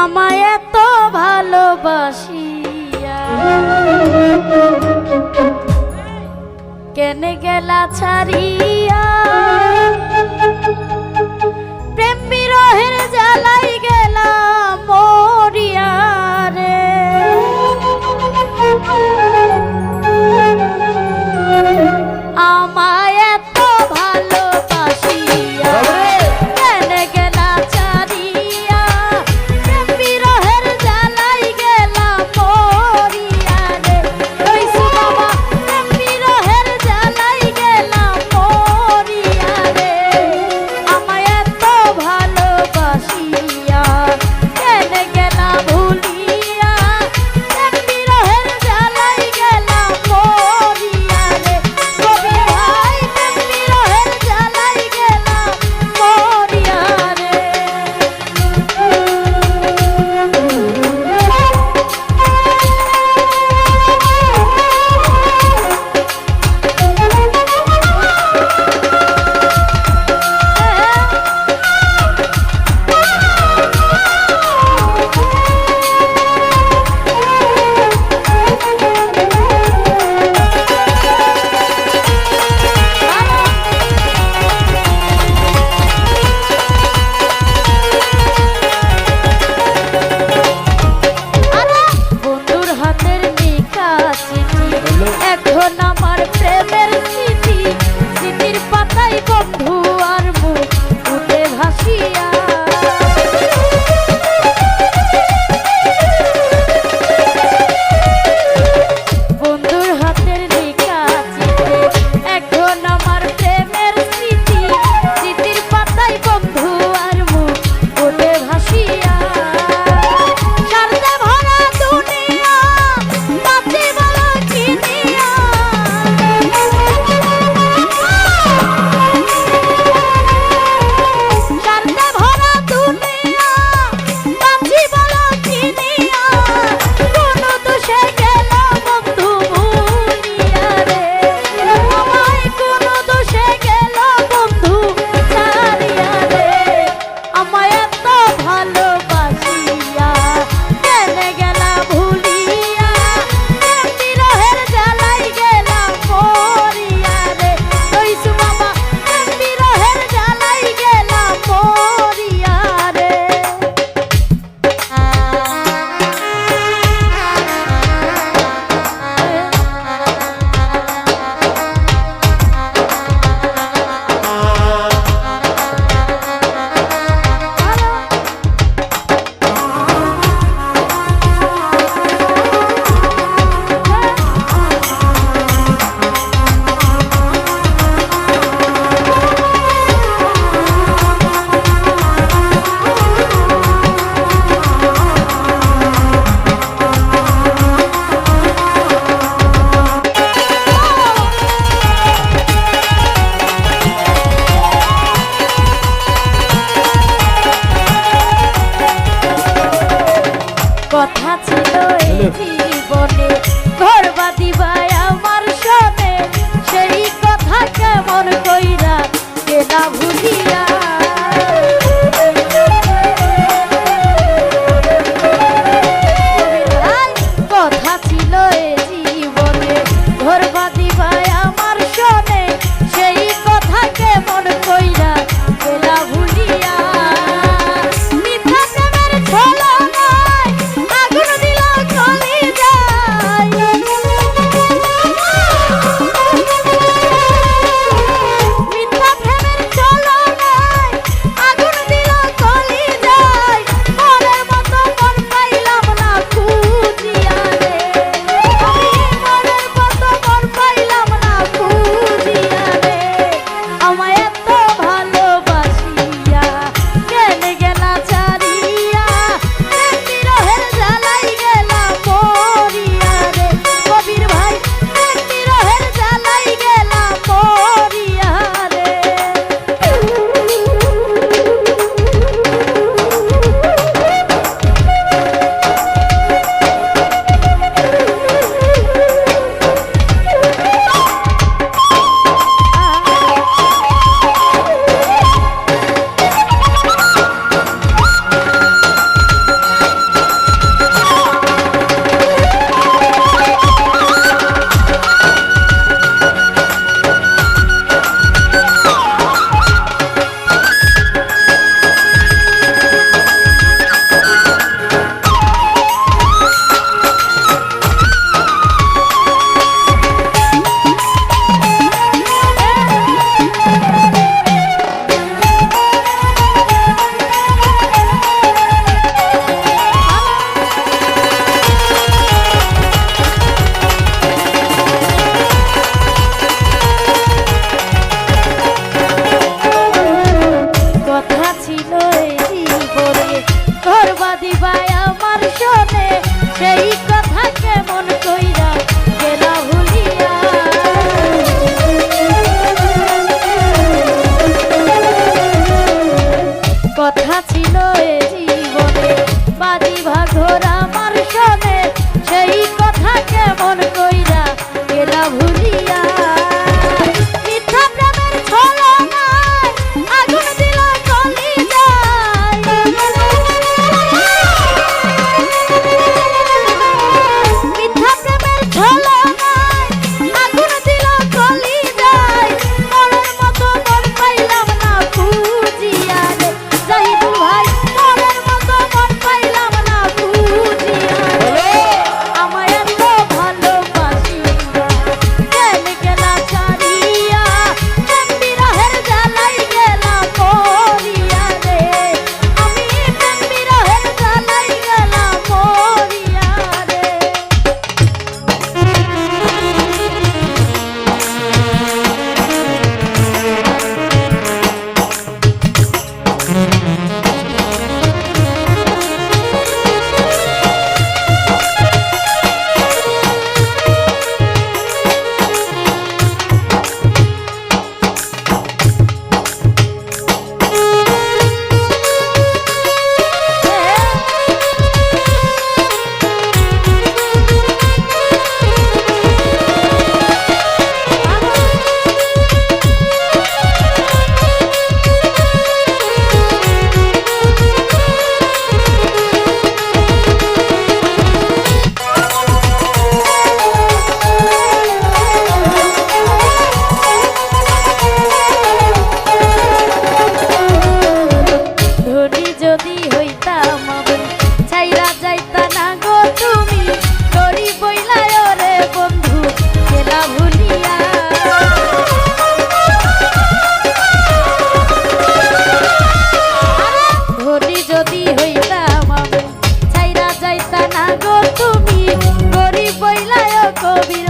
আমায় এত ভালোবাসিয়া। কেন গেলা ছাড়িয়া। প্রেম বিরহের জ্বালাই গে কথা ছিল জীবনে। ঘর বাদিবাই আমার সনে সেই কথা কেমন কইরা কেনা ভুলিয়া কথা ছিল এ। কবির